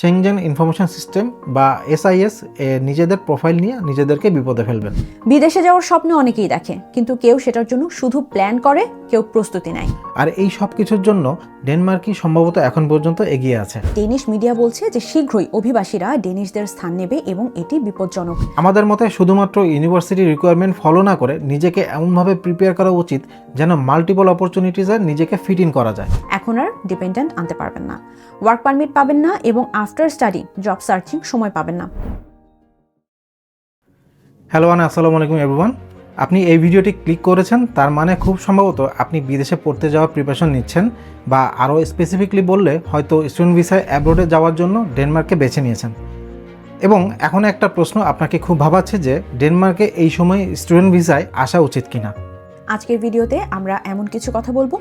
সেংজেন information system বা SIS এ নিজেদের প্রোফাইল নিয়ে নিজেদেরকে বিপদে ফেলবেন। বিদেশে যাওয়ার স্বপ্ন অনেকেই দেখে কিন্তু কেউ সেটার জন্য শুধু প্ল্যান করে কেউ প্রস্তুতি নেয়। আর এই সব কিছুর জন্য ডেনমার্কই সম্ভবত এখন পর্যন্ত এগিয়ে আছে। ডেনিশ মিডিয়া বলছে যে শীঘ্রই অভিবাসীরা ডেনিশদের স্থান নেবে এবং এটি বিপজ্জনক। আমাদের মতে শুধুমাত্র ইউনিভার্সিটি রিকোয়ারমেন্ট ফলো না করে নিজেকে এমনভাবে প্রিপেয়ার করা উচিত যেন মাল্টিপল অপরচুনিটিসে নিজেকে ফিট ইন করা যায়। এখন আর ডিপেন্ডেন্ট আনতে পারবেন না। ওয়ার্ক পারমিট পাবেন না এবং আফটার স্টাডি, জব সার্চিং সময় পাবেন না। হ্যালো আন, আসসালামু আলাইকুম এভরিওয়ান। আপনি এই ভিডিওটি ক্লিক করেছেন, তার মানে খুব সম্ভবত আপনি বিদেশে পড়তে যাওয়ার প্রিপারেশন নিচ্ছেন বা আরও স্পেসিফিকলি বললে হয়তো স্টুডেন্ট ভিসায় অ্যাব্রোডে যাওয়ার জন্য ডেনমার্কে বেছে নিয়েছেন। এবং এখন একটা প্রশ্ন আপনাকে খুব ভাবাচ্ছে যে, ডেনমার্কে এই সময় স্টুডেন্ট ভিসায় আসা উচিত কিনা। আজকের ভিডিওতে আমরা এমন কিছু কথা বলব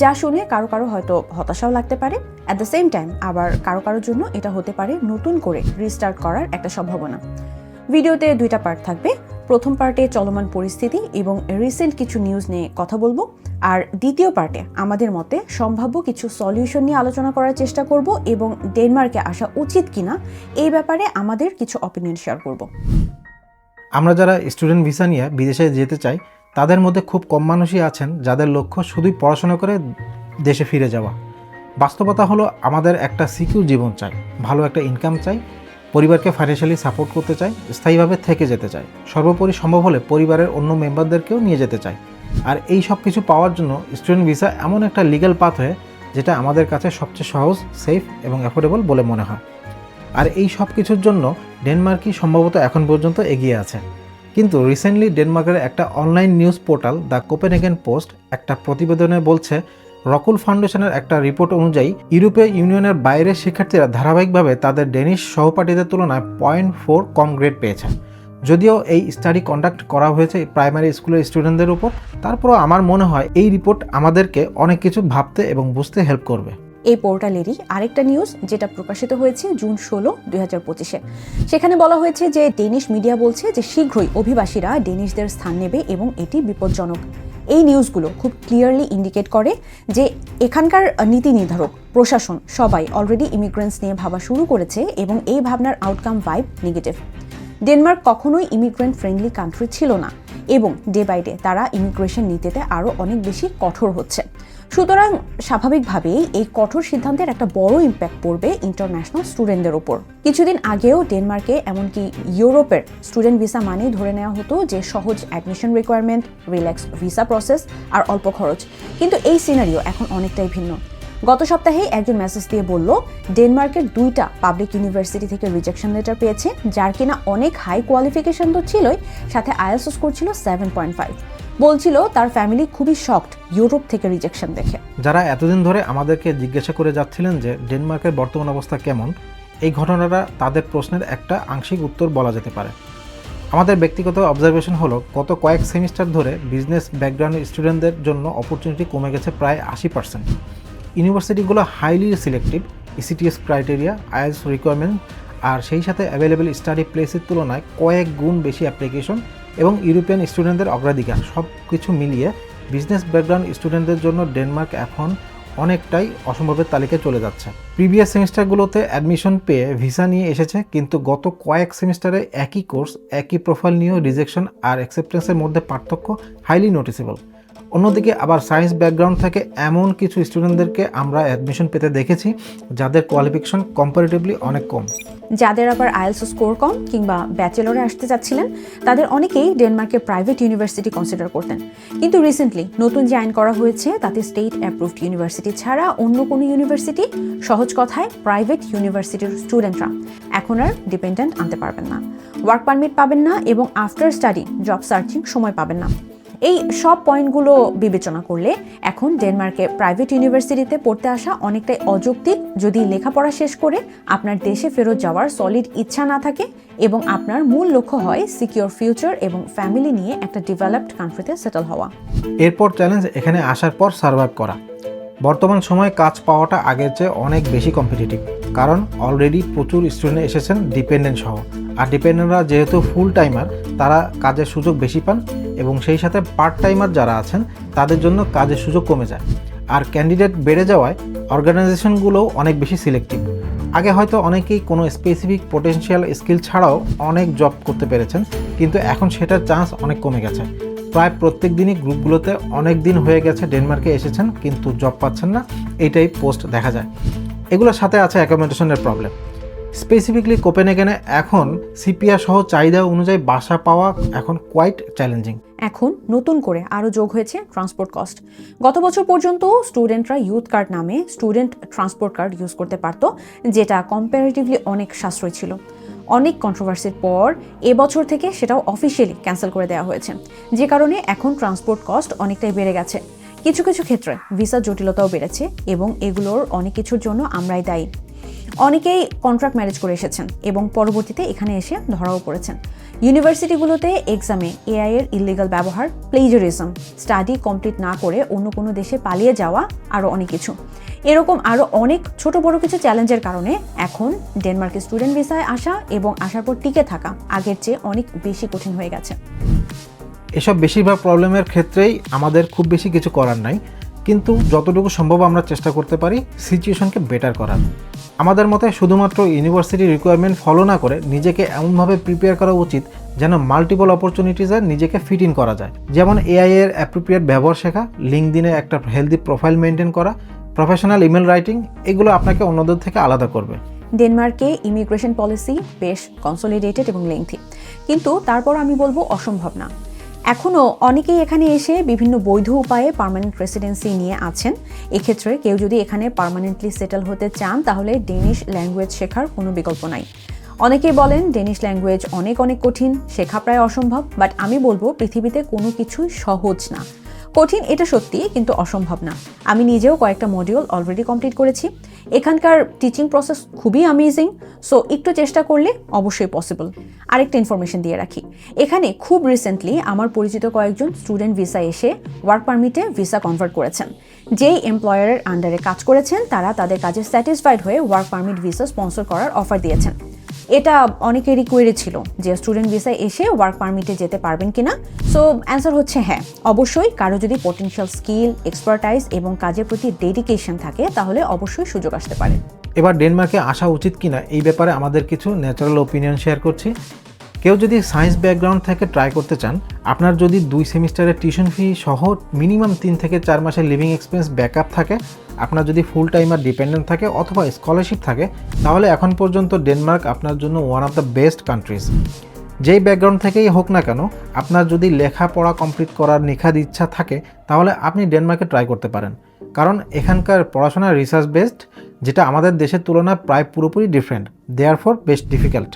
যা শুনে কারও কারও হয়তো হতাশাও লাগতে পারে। অ্যাট দ্য সেম টাইম আবার কারও কারোর জন্য এটা হতে পারে নতুন করে রিস্টার্ট করার একটা সম্ভাবনা। ভিডিওতে দুইটা পার্ট থাকবে। প্রথম পার্টে চলমান পরিস্থিতি এবং রিসেন্ট কিছু নিউজ নিয়ে কথা বলব। আর দ্বিতীয় পার্টে আমাদের মতে সম্ভাব্য কিছু সলিউশন নিয়ে আলোচনা করার চেষ্টা করব এবং ডেনমার্কে আসা উচিত কিনা এই ব্যাপারে আমাদের কিছু অপিনিয়ন শেয়ার করব। আমরা যারা স্টুডেন্ট ভিসা নিয়ে বিদেশে যেতে চাই তাদের মধ্যে খুব কম মানুষই আছেন যাদের লক্ষ্য শুধুই পড়াশোনা করে দেশে ফিরে যাওয়া। বাস্তবতা হলো আমাদের একটা সিকিউর জীবন চাই, ভালো একটা ইনকাম চাই, পরিবারকে ফাইন্যান্সিয়ালি সাপোর্ট করতে চাই, স্থায়ীভাবে থেকে যেতে চাই। সর্বোপরি সম্ভব হলে পরিবারের অন্য মেম্বারদেরকেও নিয়ে যেতে চাই। আর এই সব কিছু পাওয়ার জন্য স্টুডেন্ট ভিসা এমন একটা লিগ্যাল পাথ হয়ে যেটা আমাদের কাছে সবচেয়ে সহজ সেফ এবং অ্যাফোর্ডেবল বলে মনে হয়। আর এই সব কিছুর জন্য ডেনমার্কই সম্ভবত এখন পর্যন্ত এগিয়ে আছে। কিন্তু রিসেন্টলি ডেনমার্কের একটা online news portal the Copenhagen Post একটা প্রতিবেদনে বলছে, রকুল ফাউন্ডেশনের একটা রিপোর্ট অনুযায়ী ইউরোপীয় ইউনিয়নের বাইরের শিক্ষার্থীরা ধারাবাহিকভাবে তাদের ডেনিশ সহপাঠীদের তুলনায় পয়েন্ট ফোর কম গ্রেড পেয়েছেন যদিও এই স্টাডি কন্ডাক্ট করা হয়েছে প্রাইমারি স্কুলের স্টুডেন্টদের উপর, তারপরও আমার মনে হয় এই রিপোর্ট আমাদেরকে অনেক কিছু ভাবতে এবং বুঝতে হেল্প করবে। এই পোর্টালেরই আরেকটা নিউজ যেটা প্রকাশিত হয়েছে জুন ষোলো, দুই হাজার পঁচিশে। সেখানে বলা হয়েছে যে ডেনিশ মিডিয়া বলছে যে শীঘ্রই অভিবাসীরা ডেনিশদের স্থান নেবে এবং এটি বিপজ্জনক। এই নিউজগুলো খুব ক্লিয়ারলি ইন্ডিকেট করে যে এখানকার নীতি নির্ধারক, প্রশাসন সবাই অলরেডি ইমিগ্রেন্টস নিয়ে ভাবা শুরু করেছে এবং এই ভাবনার আউটকাম ভাইব নেগেটিভ ডেনমার্ক কখনোই ইমিগ্রেন্ট ফ্রেন্ডলি কান্ট্রি ছিল না এবং ডে বাই ডে তারা ইমিগ্রেশন নীতিতে আরও অনেক বেশি কঠোর হচ্ছে। সুতরাং স্বাভাবিকভাবেই এই কঠোর সিদ্ধান্তের একটা বড় ইম্প্যাক্ট পড়বে ইন্টারন্যাশনাল স্টুডেন্টদের ওপর কিছুদিন আগেও ডেনমার্কে এমনকি ইউরোপের স্টুডেন্ট ভিসা মানেই ধরে নেওয়া হতো যে সহজ admission requirement relax visa process আর অল্প খরচ। কিন্তু এই সিনারিও এখন অনেকটাই ভিন্ন। গত সপ্তাহে একজন মেসেজ দিয়ে বলল, ডেনমার্কের দুইটা পাবলিক ইউনিভার্সিটি থেকে রিজেকশন লেটার পেয়েছে, যার কিনা অনেক হাই কোয়ালিফিকেশন তো ছিলই, সাথে আইএলসও স্কোর ছিল সেভেন পয়েন্ট ফাইভ বলছিল তার ফ্যামিলি খুবই শকড ইউরোপ থেকে রিজেকশন দেখে। যারা এতদিন ধরে আমাদেরকে জিজ্ঞাসা করে যাচ্ছিলেন যে ডেনমার্কের বর্তমান অবস্থা কেমন, এই ঘটনাটা তাদের প্রশ্নের একটা আংশিক উত্তর বলা যেতে পারে। আমাদের ব্যক্তিগত অবজারভেশন হলো, গত কয়েক সেমিস্টার ধরে বিজনেস ব্যাকগ্রাউন্ড স্টুডেন্টদের জন্য অপরচুনিটি কমে গেছে প্রায় আশি percent ইউনিভার্সিটিগুলো highly selective ECTS criteria IELTS requirement আর সেই সাথে অ্যাভেলেবেল স্টাডি প্লেসের তুলনায় কয়েক গুণ বেশি অ্যাপ্লিকেশন এবং ইউরোপিয়ান স্টুডেন্টদের অগ্রাধিকার সব কিছু মিলিয়ে বিজনেস ব্যাকগ্রাউন্ড স্টুডেন্টদের জন্য ডেনমার্ক এখন অনেকটাই অসম্ভবের তালিকায় চলে যাচ্ছে। প্রিভিয়াস সেমিস্টারগুলোতে অ্যাডমিশন পেয়ে ভিসা নিয়ে এসেছে, কিন্তু গত কয়েক সেমিস্টারে একই কোর্স একই প্রোফাইল নিয়েও রিজেকশন আর অ্যাকসেপ্টেন্সের মধ্যে পার্থক্য হাইলি নোটিসেবল অন্যদিকে আবার সায়েন্স ব্যাকগ্রাউন্ড থেকে এমন কিছু স্টুডেন্টদেরকে আমরা অ্যাডমিশন পেতে দেখেছি, যাদের কোয়ালিফিকেশন কম্পারেটিভলি অনেক কম। যাদের আবার আইএলস স্কোর কম কিংবা ব্যাচেলরে আসতে চাচ্ছিলেন, তাদের অনেকেই ডেনমার্কের প্রাইভেট ইউনিভার্সিটি কনসিডার করতেন। কিন্তু রিসেন্টলি নতুন যে আইন করা হয়েছে, তাতে স্টেট অ্যাপ্রুভড ইউনিভার্সিটি ছাড়া অন্য কোনো ইউনিভার্সিটি সহজ কথায় প্রাইভেট ইউনিভার্সিটির স্টুডেন্টরা এখন আর ডিপেন্ডেন্ট আনতে পারবেন না। ওয়ার্ক পারমিট পাবেন না এবং আফটার স্টাডি জব সার্চিং সময় পাবেন না। এই সব পয়েন্টগুলো বিবেচনা করলে এখন ডেনমার্কে প্রাইভেট ইউনিভার্সিটিতে পড়তে আসা অনেকটাই অযৌক্তিক। যদি লেখাপড়া শেষ করে আপনার দেশে ফেরত যাওয়ার সলিড ইচ্ছা না থাকে এবং আপনার মূল লক্ষ্য হয় সিকিউর ফিউচার এবং ফ্যামিলি নিয়ে একটা ডেভেলপড কান্ট্রিতে সেটেল হওয়া। এরপর চ্যালেঞ্জ এখানে আসার পর সার্ভাইভ করা। বর্তমান সময়ে কাজ পাওয়াটা আগের চেয়ে অনেক বেশি কম্পিটিটিভ কারণ অলরেডি প্রচুর স্টুডেন্ট এসেছেন ডিপেন্ডেন্ট সহ। আর ডিপেন্ডেন্টরা যেহেতু ফুল টাইমার তারা কাজের সুযোগ বেশি পান এবং সেই সাথে পার্ট টাইমার যারা আছেন, তাদের জন্য কাজের সুযোগ কমে যায়। আর ক্যান্ডিডেট বেড়ে যাওয়ায় অর্গানাইজেশনগুলোও অনেক বেশি সিলেক্টিভ আগে হয়তো অনেকেই কোনো স্পেসিফিক পোটেনশিয়াল স্কিল ছাড়াও অনেক জব করতে পেরেছেন, কিন্তু এখন সেটার চান্স অনেক কমে গেছে। প্রায় প্রত্যেক দিনই গ্রুপগুলোতে অনেক দিন হয়ে গেছে ডেনমার্কে এসেছেন, কিন্তু জব পাচ্ছেন না এইটাই পোস্ট দেখা যায়। এগুলোর সাথে আছে অ্যাকোমোডেশনের প্রবলেম স্পেসিফিকলি কোপেনহেগেনে এখন সিপিআর সহ চাহিদা অনুযায়ী বাসা পাওয়া এখন কোয়াইট চ্যালেঞ্জিং এখন নতুন করে আরও যোগ হয়েছে ট্রান্সপোর্ট কস্ট গত বছর পর্যন্ত স্টুডেন্টরা ইউথ কার্ড নামে স্টুডেন্ট ট্রান্সপোর্ট কার্ড ইউজ করতে পারত, যেটা কম্পারেটিভলি অনেক সাশ্রয় ছিল। অনেক কন্ট্রোভার্সির পর এবছর থেকে সেটাও অফিসিয়ালি ক্যান্সেল করে দেওয়া হয়েছে। যে কারণে এখন ট্রান্সপোর্ট কস্ট অনেকটাই বেড়ে গেছে। কিছু কিছু ক্ষেত্রে ভিসা জটিলতাও বেড়েছে এবং এগুলোর অনেক কিছুর জন্য আমরাই দায়ী। অনেকেই কন্ট্রাক্ট ম্যারেজ করে এসেছেন এবং পরবর্তীতে এখানে এসে ধরাও পড়েছেন। ইউনিভার্সিটিগুলোতে এক্সামে এআই এর ইলিগাল ব্যবহার প্লেজারিজম স্টাডি কমপ্লিট না করে অন্য কোনো দেশে পালিয়ে যাওয়া আরও অনেক কিছু। এরকম আরও অনেক ছোট বড় কিছু চ্যালেঞ্জের কারণে এখন ডেনমার্কের স্টুডেন্ট ভিসায় আসা এবং আসার পর টিকে থাকা আগের চেয়ে অনেক বেশি কঠিন হয়ে গেছে। এসব বেশিরভাগ প্রবলেমের ক্ষেত্রেই আমাদের খুব বেশি কিছু করার নাই, কিন্তু যতটুকু সম্ভব আমরা চেষ্টা করতে পারি সিচুয়েশনকে বেটার করার। আমাদের মতে শুধুমাত্র ইউনিভার্সিটি রিকোয়ারমেন্ট ফলো না করে নিজেকে এমনভাবে প্রিপেয়ার করা উচিত যেন মাল্টিপল অপরচুনিটিসে নিজেকে ফিট ইন করা যায়। যেমন এআই এর অ্যাপ্রোপ্রিয়েট ব্যবহার শেখা লিঙ্কদিনে একটা হেলদি প্রোফাইল মেনটেন করা প্রফেশনাল ইমেল রাইটিং এগুলো আপনাকে অন্যদের থেকে আলাদা করবে। ডেনমার্কে ইমিগ্রেশন পলিসি বেশ কনসোলিডেটেড এবং লেংথি কিন্তু তারপর আমি বলব অসম্ভব না। এখনও অনেকেই এখানে এসে বিভিন্ন বৈধ উপায়ে পারমানেন্ট রেসিডেন্সি নিয়ে আছেন। এক্ষেত্রে কেউ যদি এখানে পারমানেন্টলি সেটেল হতে চান, তাহলে ডেনিশ ল্যাঙ্গুয়েজ শেখার কোনো বিকল্প নাই। অনেকেই বলেন ডেনিশ ল্যাঙ্গুয়েজ অনেক অনেক কঠিন, শেখা প্রায় অসম্ভব বাট আমি বলব পৃথিবীতে কোনো কিছুই সহজ না। কঠিন, এটা সত্যি, কিন্তু অসম্ভব না। আমি নিজেও কয়েকটা মডিউল অলরেডি কমপ্লিট করেছি। এখানকার টিচিং প্রসেস খুবই অ্যামেজিং সো একটু চেষ্টা করলে অবশ্যই পসিবল আরেকটা ইনফরমেশন দিয়ে রাখি। এখানে খুব রিসেন্টলি আমার পরিচিত কয়েকজন স্টুডেন্ট ভিসা এসে ওয়ার্ক পারমিটে ভিসা কনভার্ট করেছেন। যেই এমপ্লয়ারের আন্ডারে কাজ করেছেন, তারা তাদের কাজে স্যাটিসফাইড হয়ে ওয়ার্ক পারমিট ভিসা স্পন্সর করার অফার দিয়েছেন। এটা অনেকেরই কোয়েরি ছিল যে স্টুডেন্ট ভিসায় এসে ওয়ার্ক পারমিটে যেতে পারবেন কি না সো অ্যান্সার হচ্ছে হ্যাঁ। অবশ্যই কারও যদি পটেনশিয়াল স্কিল এক্সপার্টাইজ এবং কাজের প্রতি ডেডিকেশন থাকে, তাহলে অবশ্যই সুযোগ আসতে পারে। এবার ডেনমার্কে আসা উচিত কিনা, এই ব্যাপারে আমাদের কিছু ন্যাচারাল ওপিনিয়ন শেয়ার করছি। কেউ যদি সায়েন্স ব্যাকগ্রাউন্ড থেকে ট্রাই করতে চান, আপনার যদি দুই সেমিস্টারের টিউশন ফি সহ মিনিমাম তিন থেকে চার মাসের লিভিং এক্সপেন্স ব্যাকআপ থাকে, আপনার যদি ফুল টাইমার ডিপেন্ডেন্ট থাকে অথবা স্কলারশিপ থাকে, তাহলে এখন পর্যন্ত ডেনমার্ক আপনার জন্য one of the best countries যেই ব্যাকগ্রাউন্ড থেকেই হোক না কেন, আপনার যদি লেখাপড়া কমপ্লিট করার নিখাদ ইচ্ছা থাকে, তাহলে আপনি ডেনমার্কে ট্রাই করতে পারেন। কারণ এখানকার পড়াশোনা রিসার্চ বেসড যেটা আমাদের দেশের তুলনায় প্রায় পুরোপুরি different therefore best difficult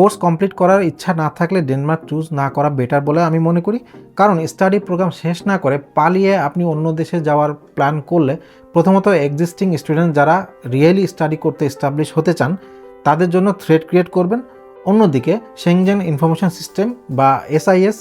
course complete করার ইচ্ছা না থাকলে ডেনমার্ক চুজ না করা বেটার বলে আমি মনে করি। কারণ স্টাডি প্রোগ্রাম শেষ না করে পালিয়ে আপনি অন্য দেশে যাওয়ার প্ল্যান করলে প্রথমত এক্সিস্টিং স্টুডেন্ট যারা রিয়েলি স্টাডি করতে এস্টাবলিশ হতে চান, তাদের জন্য থ্রেড ক্রিয়েট করবেন। অন্যদিকে সেংজেন ইনফরমেশন সিস্টেম বা এসআইএস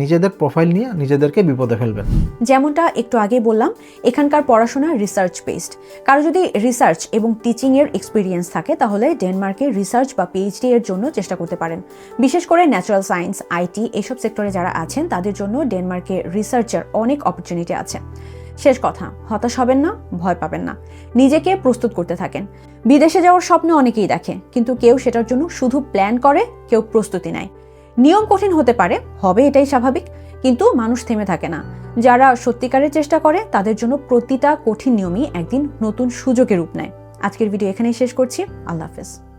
নিজেদের প্রোফাইল নিয়ে নিজেদেরকে বিপদে ফেলবেন যেমনটা একটু আগে বললাম, এখানকার পড়াশোনা রিসার্চ বেসড কারও যদি রিসার্চ এবং টিচিং এর এক্সপিরিয়েন্স থাকে, তাহলে ডেনমার্কে রিসার্চ বা পিএইচডি এর জন্য চেষ্টা করতে পারেন। বিশেষ করে ন্যাচারাল সায়েন্স আইটি এসব সেক্টরে যারা আছেন, তাদের জন্য ডেনমার্কে রিসার্চের অনেক অপরচুনিটি আছে। শেষ কথা, হতাশ হবেন না, ভয় পাবেন না। নিজেকে প্রস্তুত করতে থাকেন। বিদেশে যাওয়ার স্বপ্ন অনেকেই দেখে, কিন্তু কেউ সেটার জন্য শুধু প্ল্যান করে, কেউ প্রস্তুতি নেয়। নিয়ম কঠিন হতে পারে, হবে এটাই স্বাভাবিক, কিন্তু মানুষ থেমে থাকে না। যারা সত্যিকারের চেষ্টা করে, তাদের জন্য প্রতিটা কঠিন নিয়মই একদিন নতুন সুযোগের রূপ নেয়। আজকের ভিডিও এখানেই শেষ করছি। আল্লাহ হাফেজ।